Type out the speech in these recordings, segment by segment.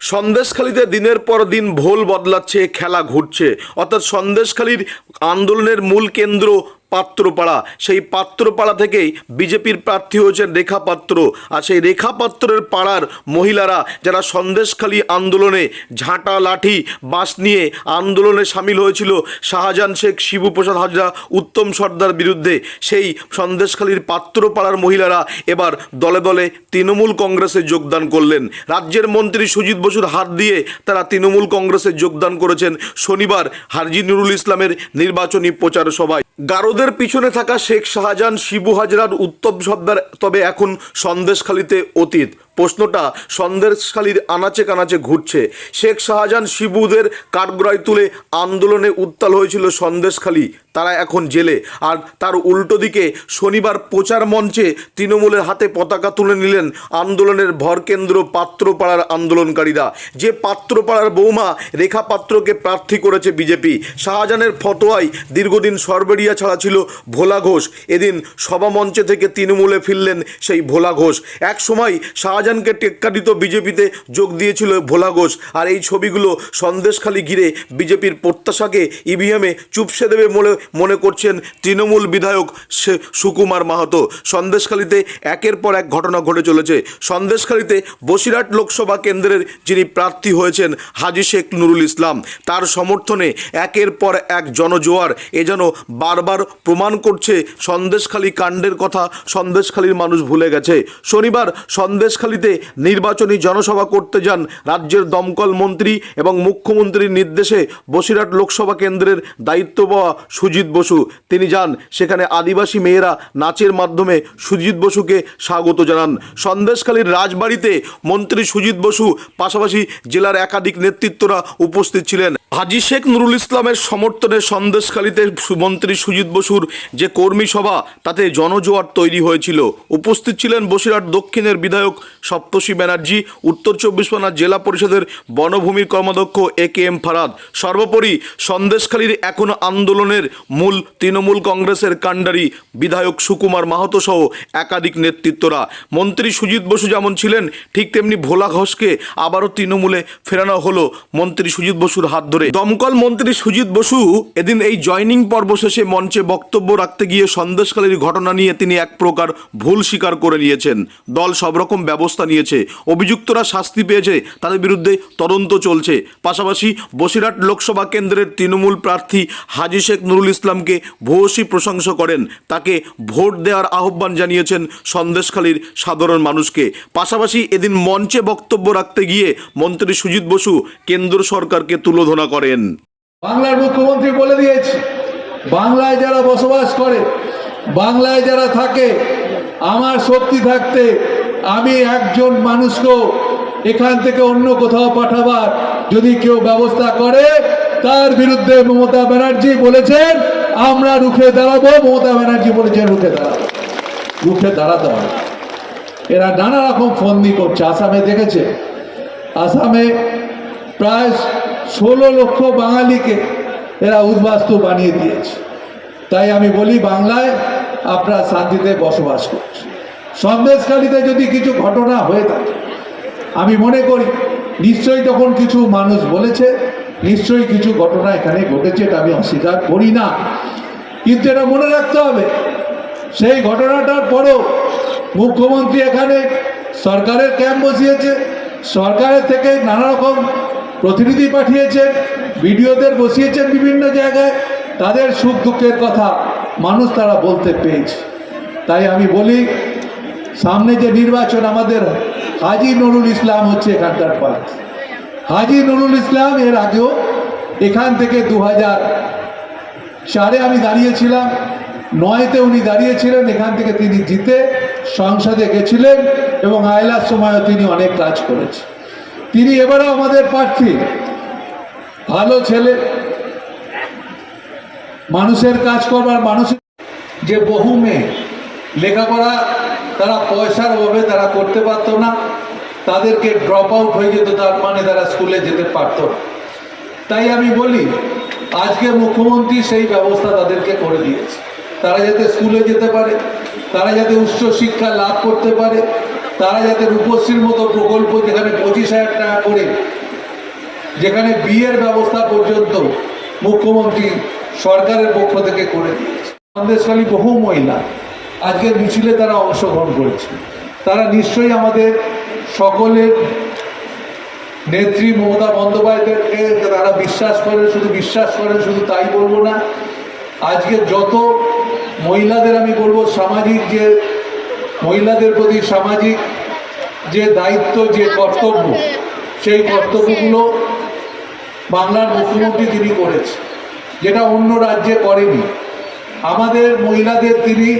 সন্দেশখালীতে দিনের পর দিন ভোল বদলাচ্ছে খেলা ঘুরছে। অর্থাৎ সন্দেশখালীর আন্দোলনের মূল কেন্দ্র পাত্রপাড়া। সেই পাত্রপাড়া থেকেই বিজেপির প্রার্থী হয়েছেন রেখা পাত্র। আর সেই রেখা পাত্রের পাড়ার মহিলারা যারা সন্দেশখালী আন্দোলনে ঝাঁটা, লাঠি, বাঁশ নিয়ে আন্দোলনে সামিল হয়েছিল, শাহজাহান শেখ, শিবপ্রসাদ হাজরা, উত্তম সর্দার বিরুদ্ধে, সেই সন্দেশখালীর পাত্রপাড়ার মহিলারা এবার দলে দলে তৃণমূল কংগ্রেসে যোগদান করলেন। রাজ্যের মন্ত্রী সুজিত বসুর হাত দিয়ে তারা তৃণমূল কংগ্রেসে যোগদান করেছেন। শনিবার হারজি নুরুল ইসলামের নির্বাচনী প্রচার সভায়। গারদের পিছনে থাকা শেখ শাহজাহান, শিবু হাজরার উত্তপ সর্দার তবে এখন সন্দেশখালিতে অতীত। প্রশ্নটা সন্দেশখালীর আনাচে কানাচে ঘুরছে। শেখ শাহজাহান, শিবুদের কাঠগড়ায় তুলে আন্দোলনে উত্তাল হয়েছিল সন্দেশখালী। তারা এখন জেলে। আর তার উল্টো দিকে শনিবার প্রচার মঞ্চে তৃণমূলের হাতে পতাকা তুলে নিলেন আন্দোলনের ভরকেন্দ্র পাত্রপাড়ার আন্দোলনকারীরা। যে পাত্রপাড়ার বৌমা রেখা পাত্রকে প্রার্থী করেছে বিজেপি, শাহজাহানের ফতোয়ায় দীর্ঘদিন সরবেরিয়া ছাড়া ছিল ভোলা ঘোষ। এদিন সভামঞ্চে থেকে তৃণমূলে ফিরলেন সেই ভোলা ঘোষ। এক সময় শাহজাহানকে টেক্কা দিত বিজেপিতে যোগ দিয়েছিল ভোলা ঘোষ। আর এই ছবিগুলো সন্দেশখালী ঘিরে বিজেপির প্রত্যাশাকে ইভিএমে চুপসে দেবে বলে মনে করছেন তৃণমূল বিধায়ক সুকুমার মাহাতো। সন্দেশখালীতে একের পর এক ঘটনা ঘটে চলেছে। সন্দেশখালীতে বসিরহাট লোকসভা কেন্দ্রের যিনি প্রার্থী হয়েছেন হাজি শেখ নুরুল ইসলাম, তার সমর্থনে একের পর এক জনজোয়ার এ যেন বারবার প্রমাণ করছে সন্দেশখালী কাণ্ডের কথা, সন্দেশখালীর মানুষ ভুলে গেছে। শনিবার সন্দেশখালীতে নির্বাচনী জনসভা করতে যান রাজ্যের দমকল মন্ত্রী এবং মুখ্যমন্ত্রীর নির্দেশে বসিরহাট লোকসভা কেন্দ্রের দায়িত্ব পাওয়া সুজিত বসু। তিনি যান সেখানে আদিবাসী মেয়েরা নাচের মাধ্যমে সুজিত বসুকে স্বাগত জানান। সন্দেশখালীর রাজবাড়িতে মন্ত্রী সুজিত বসু, পাশাপাশি জেলার একাধিক নেতৃত্বরা উপস্থিত ছিলেন। হাজি শেখ নুরুল ইসলামের সমর্থনে সন্দেশখালীতে মন্ত্রী সুজিত বসুর যে কর্মী সভা, তাতে জনজোয়ার তৈরি হয়েছিল। উপস্থিত ছিলেন বসিরহাট দক্ষিণের বিধায়ক সপ্তর্ষি ব্যানার্জি, উত্তর চব্বিশ পরগনা জেলা পরিষদের বনভূমির কর্মাধ্যক্ষ এ কে এম ফারাদ। সর্বোপরি সন্দেশখালীর এখনও আন্দোলনের মূল তৃণমূল কংগ্রেসের কাণ্ডারি বিধায়ক সুকুমার মাহাতো সহ একাধিক নেতৃত্বরা। মন্ত্রী সুজিত বসু যেমন ছিলেন, ঠিক তেমনি ভোলা ঘোষকে আবারও তৃণমূলে ফেরানো হলো মন্ত্রী সুজিত বসুর হাত ধরে। দমকল মন্ত্রী সুজিত বসু এদিন এই জয়নিং পর্ব শেষে মঞ্চে বক্তব্য রাখতে গিয়ে সন্দেশখালীর ঘটনা নিয়ে তিনি এক প্রকার ভুল স্বীকার করে নিয়েছেন। দল সব রকম ব্যবস্থা নিয়েছে, অভিযুক্তরা শাস্তি পেয়েছে, তাদের বিরুদ্ধে তদন্ত চলছে। পাশাপাশি বসিরহাট লোকসভা কেন্দ্রের তৃণমূল প্রার্থী হাজি শেখ নুরুল ইসলামকে ভূয়সী প্রশংসা করেন। তাকে ভোট দেওয়ার আহ্বান জানিয়েছেন সন্দেশখালীর সাধারণ মানুষকে। পাশাপাশি এদিন মঞ্চে বক্তব্য রাখতে গিয়ে মন্ত্রী সুজিত বসু কেন্দ্র সরকারকে তুলোধনা করেন। বাংলার মুখ্যমন্ত্রী বলে দিয়েছে, বাংলায় যারা বসবাস করে, বাংলায় যারা থাকে, আমার শক্তি থাকতে আমি একজন মানুষকেও এখান থেকে অন্য কোথাও পাঠাবার যদি কেউ ব্যবস্থা করে তার বিরুদ্ধে মমতা ব্যানার্জি বলেছেন, আমরা রুখে দাঁড়াবো। মমতা ব্যানার্জি বলেছেন, রুখে দাঁড়াবো রুখে দাঁড়াতে হবে। এরা নানা রকম ফন্দি করছে। আসামে দেখেছে? আসামে প্রায় ষোলো লক্ষ বাঙালিকে এরা উদ্বাস্তু বানিয়ে দিয়েছে। তাই আমি বলি, বাংলায় আপনারা শান্তিতে বসবাস করছে সন্দেশখালিতে যদি কিছু ঘটনা হয়ে থাকে, আমি মনে করি, নিশ্চয়ই তখন কিছু মানুষ বলেছে নিশ্চয়ই কিছু ঘটনা এখানে ঘটেছে এটা আমি অস্বীকার করি না। কিন্তু এটা মনে রাখতে হবে, সেই ঘটনাটার পরেও মুখ্যমন্ত্রী এখানে সরকারের ক্যাম্প বসিয়েছে, সরকারের থেকে নানা রকম প্রতিনিধি পাঠিয়েছেন, বিডিওদের বসিয়েছেন বিভিন্ন জায়গায়, তাদের সুখ দুঃখের কথা মানুষ তারা বলতে পেয়েছে। তাই আমি বলি, সামনে যে নির্বাচন আমাদের হাজি নুরুল ইসলাম হচ্ছে এখানকার প্রার্থী। হাজি নুরুল ইসলাম এর আগেও এখান থেকে দু হাজার চারে আমি দাঁড়িয়েছিলাম, নয়তে উনি দাঁড়িয়েছিলেন, এখান থেকে তিনি জিতে সংসদে গেছিলেন এবং আয়লার সময়ও তিনি অনেক কাজ করেছেন। তিনি এবারও আমাদের প্রার্থী। ভালো ছেলে, মানুষের কাজ করবার মানুষের যে বহু মেয়ে, লেখাপড়া, তারা পয়সার অভাবে তারা করতে পারতো না। তাদেরকে ড্রপ আউট হয়ে যেত, তার মানে তারা স্কুলে যেতে পারতো তাই আমি বলি, আজকে মুখ্যমন্ত্রী সেই ব্যবস্থা তাদেরকে করে দিয়েছে। তারা যাতে স্কুলে যেতে পারে, তারা যাতে উচ্চ শিক্ষা লাভ করতে পারে, তারা যাতে রূপশ্রীর মতো প্রকল্প যেখানে পঁচিশ হাজার টাকা করে, যেখানে বিয়ের ব্যবস্থা পর্যন্ত মুখ্যমন্ত্রী সরকারের পক্ষ থেকে করে দিয়েছে। সন্দেশখালী বহু মহিলা আজকের মিছিলে তারা অংশগ্রহণ করেছে তারা নিশ্চয়ই আমাদের সকলের নেত্রী মমতা বন্দ্যোপাধ্যায়কে তারা বিশ্বাস করে শুধু বিশ্বাস করে শুধু তাই বলব না। আজকে যত মহিলাদের আমি বলব, সামাজিক যে মহিলাদের প্রতি সামাজিক যে দায়িত্ব, যে কর্তব্য, সেই কর্তব্যগুলো বাংলার মুখ্যমন্ত্রী তিনি করেছে যেটা অন্য রাজ্যে করেনি। আমাদের মহিলাদের তিনি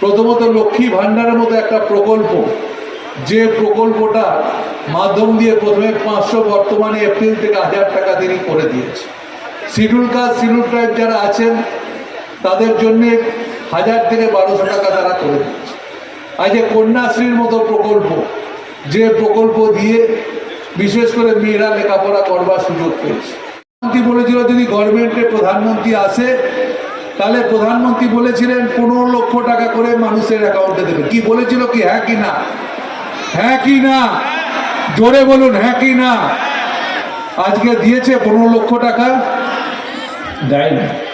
প্রথমত লক্ষ্মী ভাণ্ডারের মতো একটা প্রকল্প যে প্রকল্পটা মাধ্যম দিয়ে প্রথমে পাঁচশো বর্তমানে এপ্রিল থেকে হাজার টাকা তিনি করে দিয়েছে। শিডিউল কাস্ট শিডিউল ট্রাইব যারা আছেন, তাদের জন্যে হাজার থেকে বারোশো টাকা তারা করে দিচ্ছে আজ কন্যাশ্রীর মতো প্রকল্প, যে প্রকল্প দিয়ে বিশেষ করে মেয়েরা লেখাপড়া করবার সুযোগ পেয়েছে। প্রধানমন্ত্রী বলেছিল, যদি গভর্নমেন্টে প্রধানমন্ত্রী আসে, তাহলে প্রধানমন্ত্রী বলেছিলেন, পনেরো লক্ষ টাকা করে মানুষের অ্যাকাউন্টে দেবে। কি বলেছিল কি হ্যাঁ কি না? হ্যাঁ কি না? জোরে বলুন হ্যাঁ কি না? আজকে দিয়েছে পনেরো লক্ষ টাকা? দেয়নি।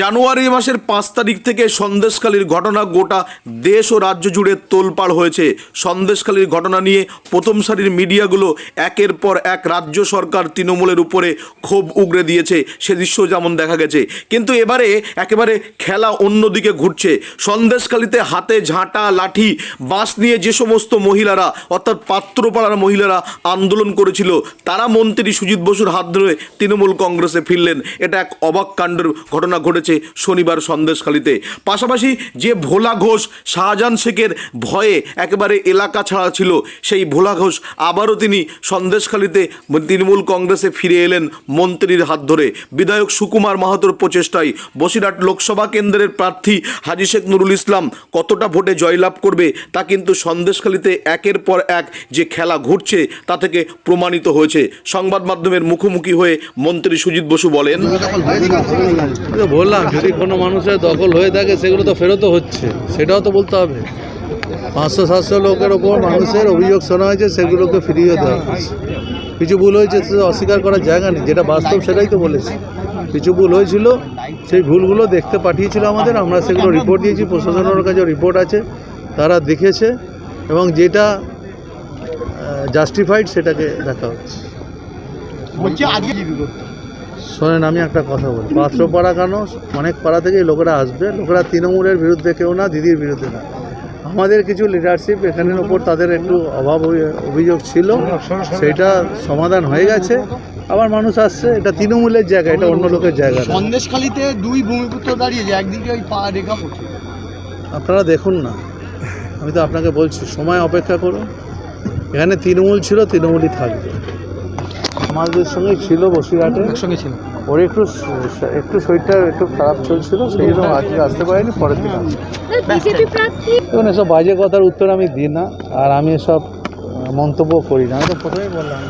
জানুয়ারি মাসের পাঁচ তারিখ থেকে সন্দেশকালীর ঘটনা গোটা দেশ ও রাজ্য জুড়ে তোলপাড় হয়েছে। সন্দেশকালীর ঘটনা নিয়ে প্রথম সারির মিডিয়াগুলো একের পর এক রাজ্য সরকার তৃণমূলের উপরে ক্ষোভ উগরে দিয়েছে। সে দৃশ্য যেমন দেখা গেছে। কিন্তু এবারে একেবারে খেলা অন্যদিকে ঘুরছে। সন্দেশকালীতে হাতে ঝাঁটা, লাঠি, বাঁশ নিয়ে যে সমস্ত মহিলারা, অর্থাৎ পাত্রপাড়ার মহিলারা আন্দোলন করেছিল, তারা মন্ত্রী সুজিত বসুর হাত ধরে তৃণমূল কংগ্রেসে ফিরলেন। এটা এক অবাক কাণ্ডের ঘটনা ঘটেছে। শনিবার সন্দেশখালীতে। পাশাপাশি যে ভোলা ঘোষ শাহজাহান শেখের ভয়ে একেবারে এলাকা ছাড়া ছিল সেই ভোলা ঘোষ আবারও তিনি সন্দেশখালীতে তৃণমূল কংগ্রেসে ফিরে এলেন মন্ত্রীর হাত ধরে। বিধায়ক সুকুমার মাহাতোর প্রচেষ্টায় বসিরহাট লোকসভা কেন্দ্রের প্রার্থী হাজি শেখ নুরুল ইসলাম কতটা ভোটে জয়লাভ করবে তা কিন্তু সন্দেশখালীতে একের পর এক যে খেলা ঘুরছে তা থেকে প্রমাণিত হয়েছে। সংবাদ মাধ্যমের মুখোমুখি হয়ে মন্ত্রী সুজিত বসু বলেন বললাম, যদি কোনো মানুষের দখল হয়ে থাকে, সেগুলো তো ফেরতও হচ্ছে। সেটাও তো বলতে হবে। পাঁচশো, সাতশো লোকের ওপর মানুষের অভিযোগ শোনা হয়েছে, সেগুলোকে ফিরিয়ে দেওয়া হয়েছে। কিছু ভুল হয়েছে, সে অস্বীকার করার জায়গা নেই। যেটা বাস্তব, সেটাই তো বলেছি। কিছু ভুল হয়েছিল, সেই ভুলগুলো দেখতে পাঠিয়েছিল আমাদের। আমরা সেগুলো রিপোর্ট দিয়েছি, প্রশাসনের কাছে রিপোর্ট আছে। তারা দেখেছে এবং যেটা জাস্টিফাইড সেটাকে দেখা হচ্ছে। শোনেন আমি একটা কথা বলি। পাত্রপাড়া কেন? অনেক পাড়া থেকেই লোকেরা আসবে। লোকেরা তৃণমূলের বিরুদ্ধে কেউ না দিদির বিরুদ্ধে না। আমাদের কিছু লিডারশিপ এখানের ওপর তাদের একটু অভাব অভিযোগ ছিল। সেটা সমাধান হয়ে গেছে। আবার মানুষ আসছে এটা তৃণমূলের জায়গা এটা অন্য লোকের জায়গা। সন্দেশখালিতে দুই ভূমিপুত্র দাঁড়িয়েছে একদিকে ওই পা রেখা পড়ছে। আপনারা দেখুন না। আমি তো আপনাকে বলছি সময় অপেক্ষা করুন। এখানে তৃণমূল ছিল তৃণমূলই থাকবে। আমাদের সঙ্গে ছিল বসিরহাটে। একসঙ্গে ছিল? ওর একটু একটু শরীরটা একটু খারাপ চলছিল সেই জন্য আজকে আসতে পারিনি পরের দিন আসবে। বিজেপি প্রার্থী? দেখুন এসব বাজে কথার উত্তর আমি দিই না আর আমি এসব মন্তব্য করি না। আমি তো প্রথমেই বললাম